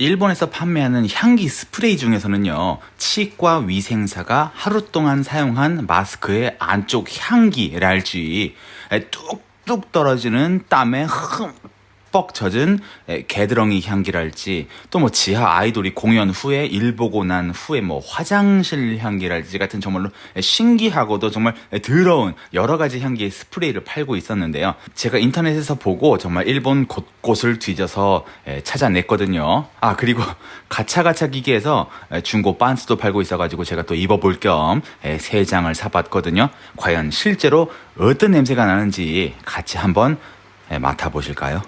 일본에서 판매하는 향기 스프레이 중에서는요, 치과 위생사가 하루 동안 사용한 마스크의 안쪽 향기랄지, 에, 뚝뚝 떨어지는 땀에 흠 뻑 젖은 에, 개드렁이 향기랄지, 또 뭐 지하 아이돌이 공연 후에 일 보고 난 후에 뭐 화장실 향기랄지 같은 정말로 에, 신기하고도 정말 에, 더러운 여러 가지 향기의 스프레이를 팔고 있었는데요. 제가 인터넷에서 보고 정말 일본 곳곳을 뒤져서 에, 찾아냈거든요. 아, 그리고 가차가차 기계에서 에, 중고 반스도 팔고 있어가지고 제가 또 입어볼 겸 세 장을 사봤거든요. 과연 실제로 어떤 냄새가 나는지 같이 한번 에, 맡아보실까요?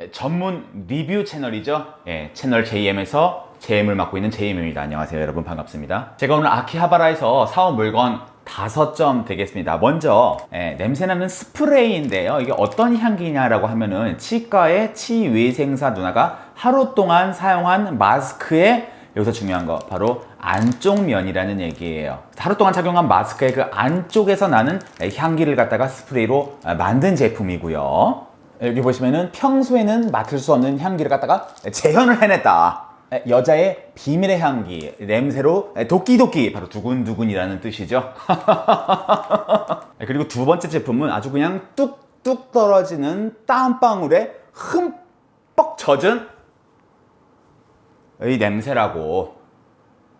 네, 전문 리뷰 채널이죠. 예, 채널 JM에서 JM을 맡고 있는 JM입니다. 안녕하세요, 여러분 반갑습니다. 제가 오늘 아키하바라에서 사온 물건 다섯 점 되겠습니다. 먼저 예, 냄새나는 스프레이인데요. 이게 어떤 향기냐라고 하면은 치과의 치위생사 누나가 하루 동안 사용한 마스크에 여기서 중요한 거 바로 안쪽 면이라는 얘기예요. 하루 동안 착용한 마스크의 그 안쪽에서 나는 향기를 갖다가 스프레이로 만든 제품이고요. 여기 보시면은 평소에는 맡을 수 없는 향기를 갖다가 재현을 해냈다. 여자의 비밀의 향기, 냄새로 도끼도끼, 바로 두근두근이라는 뜻이죠. 그리고 두 번째 제품은 아주 그냥 뚝뚝 떨어지는 땀방울에 흠뻑 젖은 이 냄새라고.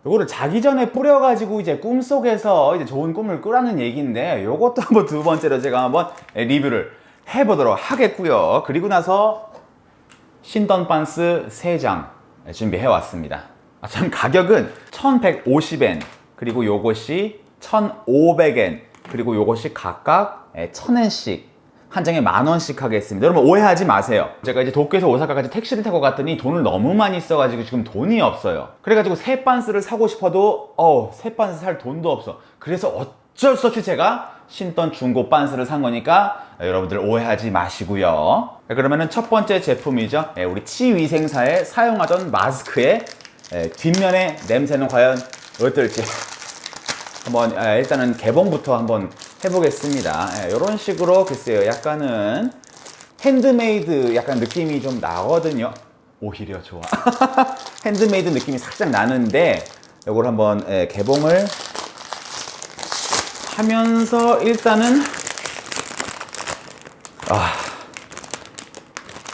요거를 자기 전에 뿌려가지고 이제 꿈속에서 이제 좋은 꿈을 꾸라는 얘기인데 요것도 한번 두 번째로 제가 한번 리뷰를 해보도록 하겠고요. 그리고 나서 신던 반스 3장 준비해 왔습니다. 아, 참 가격은 1150엔 그리고 요것이 1500엔 그리고 요것이 각각 1000엔씩 한 장에 만 원씩 하겠습니다. 여러분 오해하지 마세요. 제가 이제 도쿄에서 오사카까지 택시를 타고 갔더니 돈을 너무 많이 써가지고 지금 돈이 없어요. 그래가지고 새 반스를 사고 싶어도 어, 새 반스 살 돈도 없어. 그래서 어쩔 수 없이 제가 신던 중고 반스를 산 거니까 여러분들 오해하지 마시고요. 그러면은 첫 번째 제품이죠. 예, 우리 치위생사에 사용하던 마스크의 예, 뒷면의 냄새는 과연 어떨지 한번 아, 일단은 개봉부터 한번 해보겠습니다. 이런 식으로 글쎄요, 약간은 핸드메이드 약간 느낌이 좀 나거든요. 오히려 좋아. 핸드메이드 느낌이 살짝 나는데 이걸 한번 예, 개봉을 하면서 일단은 아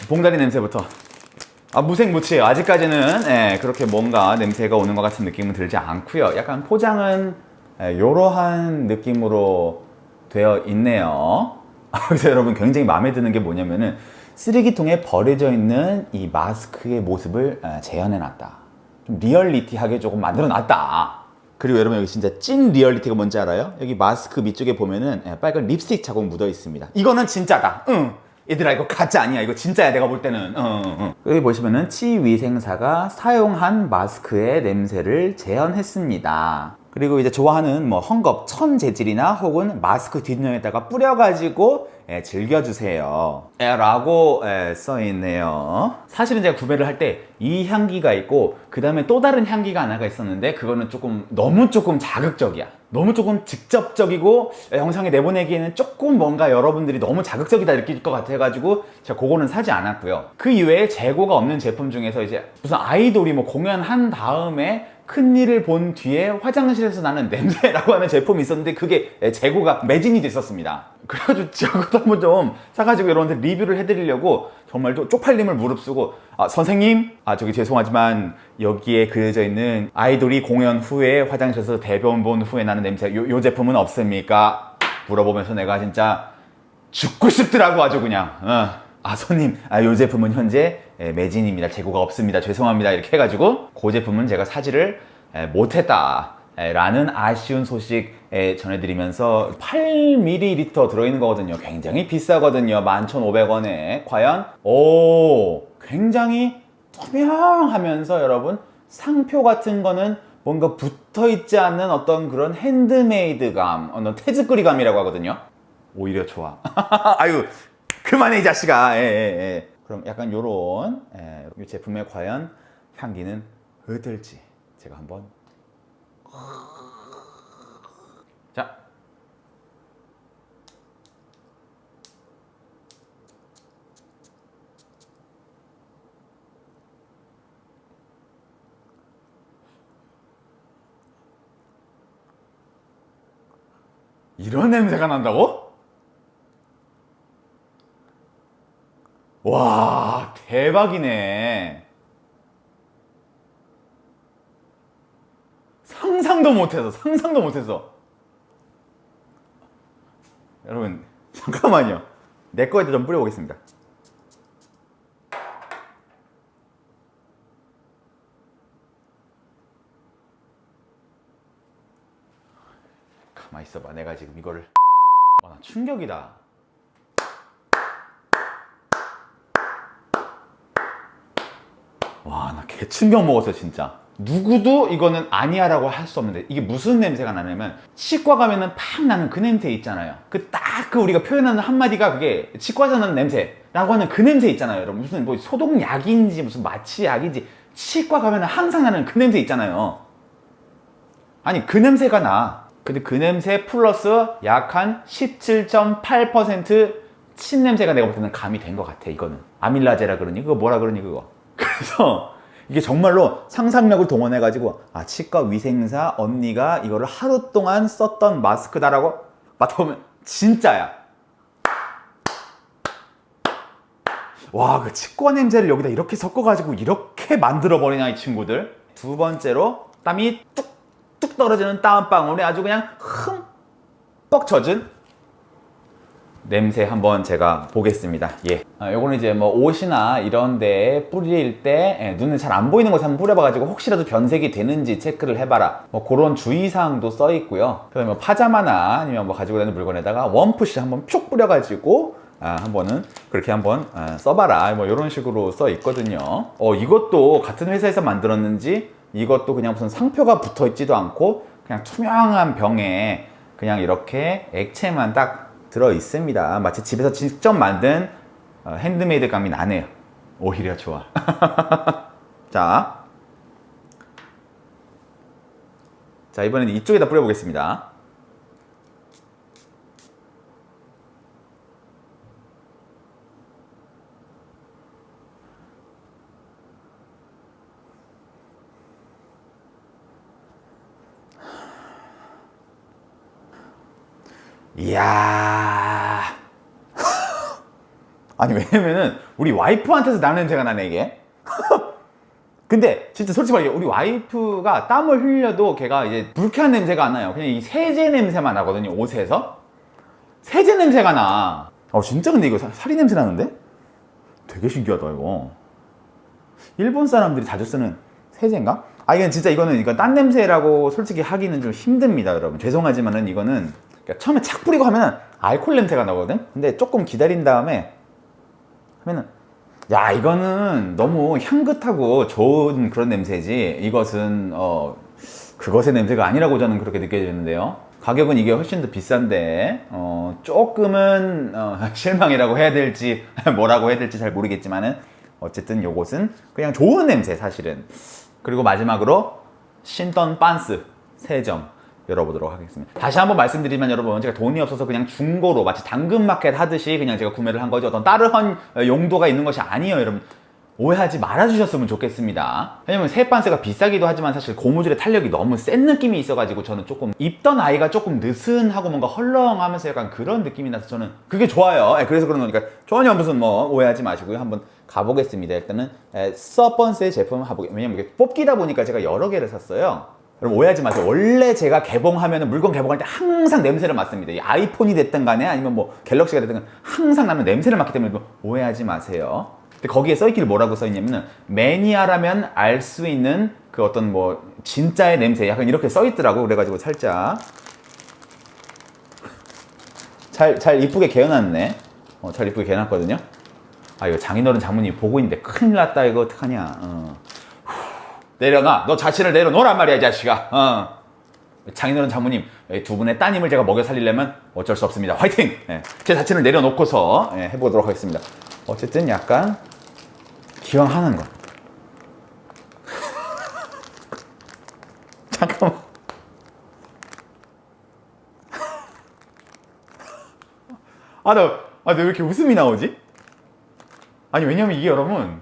봉다리 냄새부터. 아 무색무취해요. 아직까지는 예, 그렇게 뭔가 냄새가 오는 것 같은 느낌은 들지 않고요. 약간 포장은 예, 이러한 느낌으로 되어 있네요. 그래서 여러분 굉장히 마음에 드는 게 뭐냐면은 쓰레기통에 버려져 있는 이 마스크의 모습을 예, 재현해 놨다. 좀 리얼리티하게 조금 만들어 놨다 그리고 여러분 여기 진짜 찐 리얼리티가 뭔지 알아요? 여기 마스크 밑쪽에 보면은 예, 빨간 립스틱 자국 묻어 있습니다. 이거는 진짜다. 응. 얘들아 이거 가짜 아니야. 이거 진짜야. 내가 볼 때는. 응, 응, 응. 여기 보시면은 치위생사가 사용한 마스크의 냄새를 재현했습니다. 그리고 이제 좋아하는 뭐 헝겊 천 재질이나 혹은 마스크 뒷면에다가 뿌려가지고 예, 즐겨주세요. 예, 라고 예, 써있네요. 사실은 제가 구매를 할 때 이 향기가 있고 그 다음에 또 다른 향기가 하나가 있었는데 그거는 조금 너무 조금 자극적이야. 너무 조금 직접적이고 예, 영상에 내보내기에는 조금 뭔가 여러분들이 너무 자극적이다 느낄 것 같아가지고 제가 그거는 사지 않았고요. 그 이외에 재고가 없는 제품 중에서 이제 무슨 아이돌이 뭐 공연한 다음에 큰 일을 본 뒤에 화장실에서 나는 냄새라고 하는 제품이 있었는데 그게 재고가 매진이 됐었습니다. 그래가지고 저것도 한번 좀 사가지고 여러분들 리뷰를 해드리려고 정말 또 쪽팔림을 무릅쓰고 아, 선생님 아 저기 죄송하지만 여기에 그려져 있는 아이돌이 공연 후에 화장실에서 대변 본 후에 나는 냄새 요, 요 제품은 없습니까? 물어보면서 내가 진짜 죽고 싶더라고 아주 그냥 어. 아 손님 아, 요 제품은 현재 예, 매진입니다. 재고가 없습니다. 죄송합니다. 이렇게 해가지고 그 제품은 제가 사지를 예, 못했다. 예, 라는 아쉬운 소식 예, 전해드리면서 8ml 들어있는 거거든요. 굉장히 비싸거든요. 11,500원에. 과연? 오 굉장히 투명하면서 여러분 상표 같은 거는 뭔가 붙어 있지 않는 어떤 그런 핸드메이드감 어떤 태즈거리감이라고 하거든요. 오히려 좋아. 아유 그만해 이 자식아. 예, 예, 예. 그럼 약간 요런 예, 이 제품에 과연 향기는 어떨지 제가 한번 자 이런 냄새가 난다고? 와, 대박이네. 상상도 못해서, 상상도 못해서. 여러분, 잠깐만요. 내 거에도 좀 뿌려보겠습니다. 가만 있어봐. 내가 지금 이거를. 와, 나 충격이다. 와, 나 개 충격 먹었어, 진짜. 누구도 이거는 아니야 라고 할 수 없는데 이게 무슨 냄새가 나냐면 치과 가면은 팍 나는 그 냄새 있잖아요. 그딱그 우리가 표현하는 한마디가 그게 치과에서 나는 냄새 라고 하는 그 냄새 있잖아요. 여러분 무슨 뭐 소독약인지 무슨 마취약인지 치과 가면은 항상 나는 그 냄새 있잖아요. 아니 그 냄새가 나. 근데 그 냄새 플러스 약한 17.8% 침 냄새가 내가 볼 때는 감이 된 것 같아 이거는 아밀라제라 그러니 그거 뭐라 그러니 그거 그래서 이게 정말로 상상력을 동원해 가지고 아 치과 위생사 언니가 이거를 하루 동안 썼던 마스크다라고 맡아보면 진짜야. 와 그 치과 냄새를 여기다 이렇게 섞어가지고 이렇게 만들어 버리냐 이 친구들. 두 번째로 땀이 뚝 뚝 떨어지는 땀방울이 아주 그냥 흠뻑 젖은 냄새 한번 제가 보겠습니다. 예. 아, 요거는 이제 뭐 옷이나 이런 데 뿌릴 때 예, 눈에 잘 안 보이는 곳에 한번 뿌려봐가지고 혹시라도 변색이 되는지 체크를 해봐라. 뭐 그런 주의사항도 써 있고요. 그 다음에 뭐 파자마나 아니면 뭐 가지고 다니는 물건에다가 원푸시 한번 쭉 뿌려가지고 아, 한번은 그렇게 한번 아, 써봐라. 뭐 이런 식으로 써 있거든요. 어, 이것도 같은 회사에서 만들었는지 이것도 그냥 무슨 상표가 붙어 있지도 않고 그냥 투명한 병에 그냥 이렇게 액체만 딱 들어 있습니다. 마치 집에서 직접 만든 어, 핸드메이드 감이 나네요. 오히려 좋아. 자. 자, 이번에는 이쪽에다 뿌려보겠습니다. 이야. 아니, 왜냐면은, 우리 와이프한테서 나는 냄새가 나네, 이게. 근데, 진짜 솔직히 말해, 우리 와이프가 땀을 흘려도 걔가 이제 불쾌한 냄새가 안 나요. 그냥 이 세제 냄새만 나거든요, 옷에서. 세제 냄새가 나. 어, 진짜 근데 이거 사- 사리 냄새 나는데? 되게 신기하다, 이거. 일본 사람들이 자주 쓰는 세제인가? 아, 이건 진짜 이거는, 이거 딴 냄새라고 솔직히 하기는 좀 힘듭니다, 여러분. 죄송하지만은 이거는 그러니까 처음에 착 뿌리고 하면은 알코올 냄새가 나거든? 근데 조금 기다린 다음에 하면은 야 이거는 너무 향긋하고 좋은 그런 냄새지. 이것은 어 그것의 냄새가 아니라고 저는 그렇게 느껴지는데요. 가격은 이게 훨씬 더 비싼데 어 조금은 어, 실망이라고 해야 될지 뭐라고 해야 될지 잘 모르겠지만은 어쨌든 요것은 그냥 좋은 냄새 사실은. 그리고 마지막으로 신던 빤스 3점 열어보도록 하겠습니다. 다시 한번 말씀드리면 여러분 제가 돈이 없어서 그냥 중고로 마치 당근마켓 하듯이 그냥 제가 구매를 한 거죠. 어떤 따르한 용도가 있는 것이 아니에요, 여러분. 오해하지 말아주셨으면 좋겠습니다. 왜냐면 새반스가 비싸기도 하지만 사실 고무줄의 탄력이 너무 센 느낌이 있어가지고 저는 조금 입던 아이가 조금 느슨하고 뭔가 헐렁하면서 약간 그런 느낌이 나서 저는 그게 좋아요. 예, 그래서 그런 거니까 전혀 무슨 뭐 오해하지 마시고요. 한번 가보겠습니다. 일단은 서번스의 제품 해보게 왜냐면 뽑기다 보니까 제가 여러 개를 샀어요. 여러분 오해하지 마세요. 원래 제가 개봉하면 물건 개봉할 때 항상 냄새를 맡습니다. 이 아이폰이 됐든 간에 아니면 뭐 갤럭시가 됐든 간에 항상 나는 냄새를 맡기 때문에 오해하지 마세요. 근데 거기에 써있길 뭐라고 써있냐면은 매니아라면 알 수 있는 그 어떤 뭐 진짜의 냄새 약간 이렇게 써있더라고 그래가지고 살짝 잘, 잘 이쁘게 개어놨네. 어, 잘 이쁘게 개어놨거든요. 아, 이거 장인어른 장모님 보고 있는데 큰일 났다, 이거 어떡하냐. 어. 내려놔. 너 자신을 내려놓으란 말이야, 이 자식아. 어. 장인어른 장모님, 예, 두 분의 따님을 제가 먹여 살리려면 어쩔 수 없습니다. 화이팅! 예, 제 자신을 내려놓고서 예, 해보도록 하겠습니다. 어쨌든 약간 기왕 하는 거. 잠깐만. 아, 나, 아, 나 왜 이렇게 웃음이 나오지? 아니, 왜냐면 이게 여러분,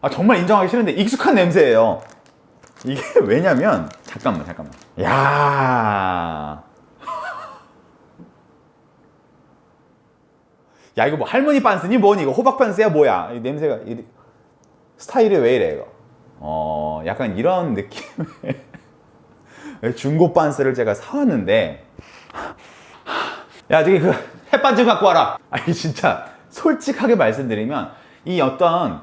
아, 정말 인정하기 싫은데 익숙한 냄새예요. 이게 왜냐면, 잠깐만, 잠깐만. 야. 야 이거 뭐 할머니 빤스니? 뭐니? 이거 호박 빤스야? 뭐야? 이 냄새가 이 스타일이 왜 이래 이거? 어 약간 이런 느낌의 중고 빤스를 제가 사왔는데. 야 저기 그 햇반 좀 갖고 와라. 아니 진짜 솔직하게 말씀드리면 이 어떤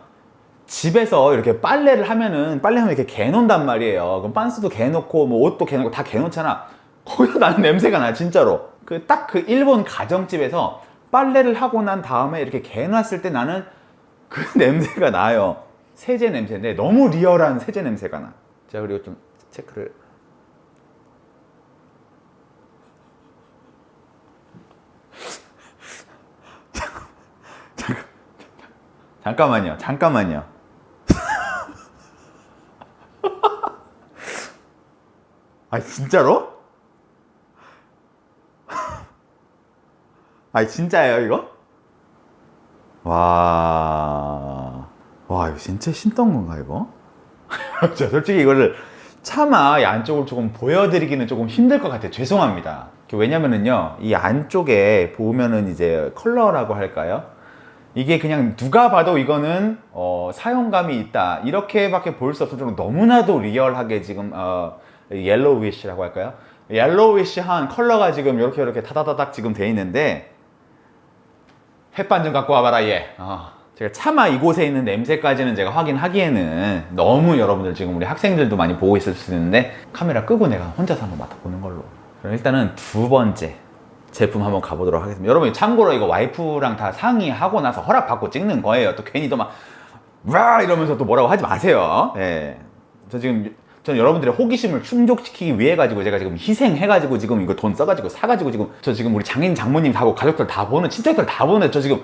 집에서 이렇게 빨래를 하면은 빨래하면 이렇게 개놓는단 말이에요. 그럼 빤스도 개놓고 뭐 옷도 개놓고 다 개놓잖아. 거기서 나는 냄새가 나 진짜로. 그 딱그 일본 가정집에서 빨래를 하고 난 다음에 이렇게 개놨을 때 나는 그 냄새가 나요. 세제 냄새인데 너무 리얼한 세제 냄새가 나. 자 그리고 좀 체크를. 잠깐만요. 잠깐만요. 아 진짜로? 아 진짜예요 이거? 와, 와 이거 진짜 신던 건가 이거? 저 솔직히 이거를 차마 이 안쪽을 조금 보여드리기는 조금 힘들 것 같아요. 죄송합니다. 왜냐면은요 이 안쪽에 보면은 이제 컬러라고 할까요? 이게 그냥 누가 봐도 이거는 어, 사용감이 있다 이렇게밖에 볼 수 없을 정도로 너무나도 리얼하게 지금 어, 옐로우위시라고 할까요? 옐로우위시한 컬러가 지금 이렇게 이렇게 다다다닥 지금 돼 있는데 햇반 좀 갖고 와봐라 얘. 어, 제가 차마 이곳에 있는 냄새까지는 제가 확인하기에는 너무 여러분들 지금 우리 학생들도 많이 보고 있을 수 있는데 카메라 끄고 내가 혼자서 한번 맡아보는 걸로. 그럼 일단은 두 번째 제품 한번 가보도록 하겠습니다. 여러분 참고로 이거 와이프랑 다 상의하고 나서 허락받고 찍는 거예요. 또 괜히 또 막 와 이러면서 또 뭐라고 하지 마세요. 예. 저 지금 저는 여러분들의 호기심을 충족시키기 위해 가지고 제가 지금 희생해가지고 지금 이거 돈 써가지고 사가지고 지금 저 지금 우리 장인 장모님 하고 가족들 다 보는 친척들 다 보는 저 지금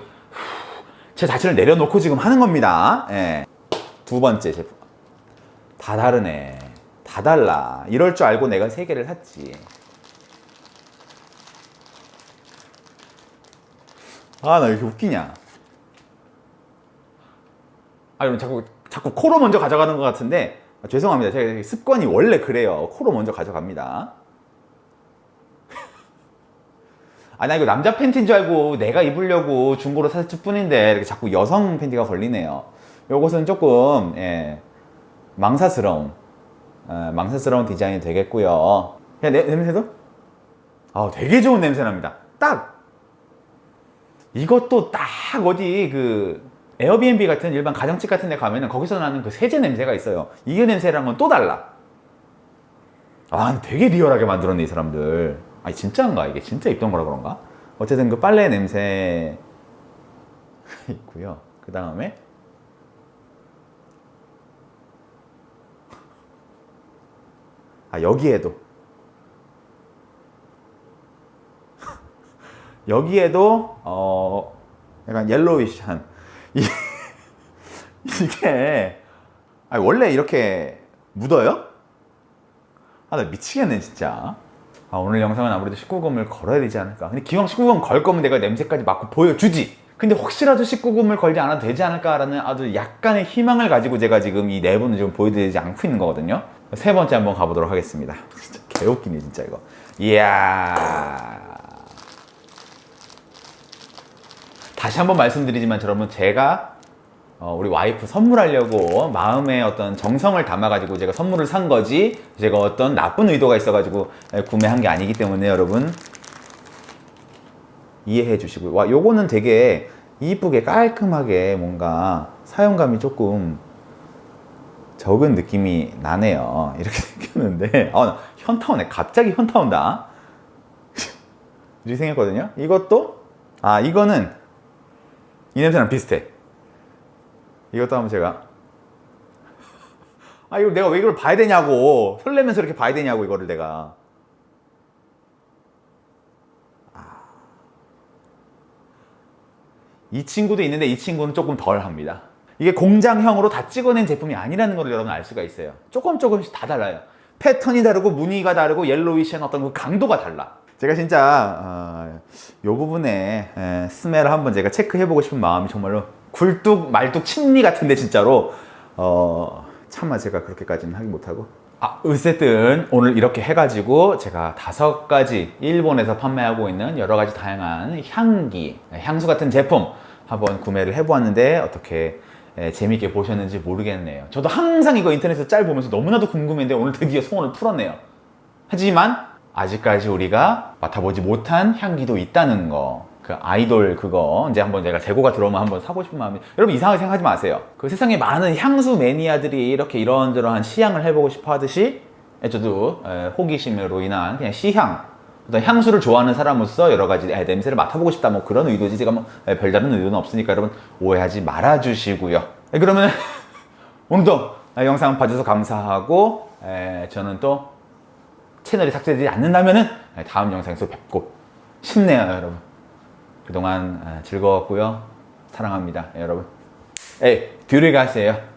제 자신을 내려놓고 지금 하는 겁니다. 예. 두 번째 제품 다 다르네. 다 달라. 이럴 줄 알고 내가 세 개를 샀지. 아, 나 왜 이렇게 웃기냐? 아, 여러분 자꾸 자꾸 코로 먼저 가져가는 것 같은데 아, 죄송합니다. 제가 습관이 원래 그래요. 코로 먼저 가져갑니다. 아, 나 이거 남자 팬티인 줄 알고 내가 입으려고 중고로 샀을 뿐인데 이렇게 자꾸 여성 팬티가 걸리네요. 요것은 조금 예, 망사스러운 예, 망사스러운 디자인이 되겠고요. 야, 내, 냄새도? 아, 되게 좋은 냄새 납니다. 딱 이것도 딱 어디 그 에어비앤비 같은 일반 가정집 같은 데 가면은 거기서 나는 그 세제 냄새가 있어요. 이게 냄새랑 건또 달라. 아, 되게 리얼하게 만들었네, 이 사람들. 아니, 진짜인가? 이게 진짜 입던 거라 그런가? 어쨌든 그 빨래 냄새 있고요. 그 다음에 아, 여기에도 여기에도 어 약간 옐로우이시한 이- 이게 아니, 원래 이렇게 묻어요? 아 나 미치겠네 진짜. 아, 오늘 영상은 아무래도 19금을 걸어야 되지 않을까. 근데 기왕 19금 걸 거면 내가 냄새까지 맡고 보여주지. 근데 혹시라도 19금을 걸지 않아도 되지 않을까라는 아주 약간의 희망을 가지고 제가 지금 이네 분을 지금 보여드리지 않고 있는 거거든요. 세 번째 한번 가보도록 하겠습니다. 진짜 개웃기네 진짜 이거. 이야 다시 한번 말씀드리지만 여러분 제가 어, 우리 와이프 선물하려고 마음의 어떤 정성을 담아가지고 제가 선물을 산 거지 제가 어떤 나쁜 의도가 있어가지고 에, 구매한 게 아니기 때문에 여러분 이해해 주시고요. 와 요거는 되게 이쁘게 깔끔하게 뭔가 사용감이 조금 적은 느낌이 나네요. 이렇게 생겼는데 어, 나 현타 오네. 갑자기 현타 온다. 이렇게 생겼거든요. 이것도 아 이거는 이 냄새랑 비슷해. 이것도 한번 제가 아 이거 내가 왜 이걸 봐야 되냐고 설레면서 이렇게 봐야 되냐고 이거를 내가 아. 이 친구도 있는데 이 친구는 조금 덜 합니다. 이게 공장형으로 다 찍어낸 제품이 아니라는 걸 여러분 알 수가 있어요. 조금 조금씩 다 달라요. 패턴이 다르고 무늬가 다르고 옐로위시한 어떤 그 강도가 달라. 제가 진짜 어, 요 부분에 에, 스멜을 한번 제가 체크해보고 싶은 마음이 정말로 굴뚝 말뚝 침리 같은데 진짜로. 어, 차마 제가 그렇게까지는 하기 못하고. 아 어쨌든 오늘 이렇게 해가지고 제가 다섯 가지 일본에서 판매하고 있는 여러 가지 다양한 향기 향수 같은 제품 한번 구매를 해보았는데 어떻게 에, 재밌게 보셨는지 모르겠네요. 저도 항상 이거 인터넷에서 짤 보면서 너무나도 궁금했는데 오늘 드디어 소원을 풀었네요. 하지만 아직까지 우리가 맡아보지 못한 향기도 있다는 거. 그 아이돌 그거 이제 한번 내가 재고가 들어오면 한번 사고 싶은 마음이 여러분 이상하게 생각하지 마세요. 그 세상에 많은 향수 매니아들이 이렇게 이런저런 시향을 해보고 싶어 하듯이 저도 에, 호기심으로 인한 그냥 시향 어떤 향수를 좋아하는 사람으로서 여러 가지 에, 냄새를 맡아보고 싶다 뭐 그런 의도지 제가 뭐 에, 별다른 의도는 없으니까 여러분 오해하지 말아주시고요. 에, 그러면 오늘도 영상 봐주셔서 감사하고 에, 저는 또 채널이 삭제되지 않는다면은 다음 영상에서 뵙고 싶네요, 여러분. 그동안 아, 즐거웠고요. 사랑합니다, 여러분. 에이, 뒤를 가세요.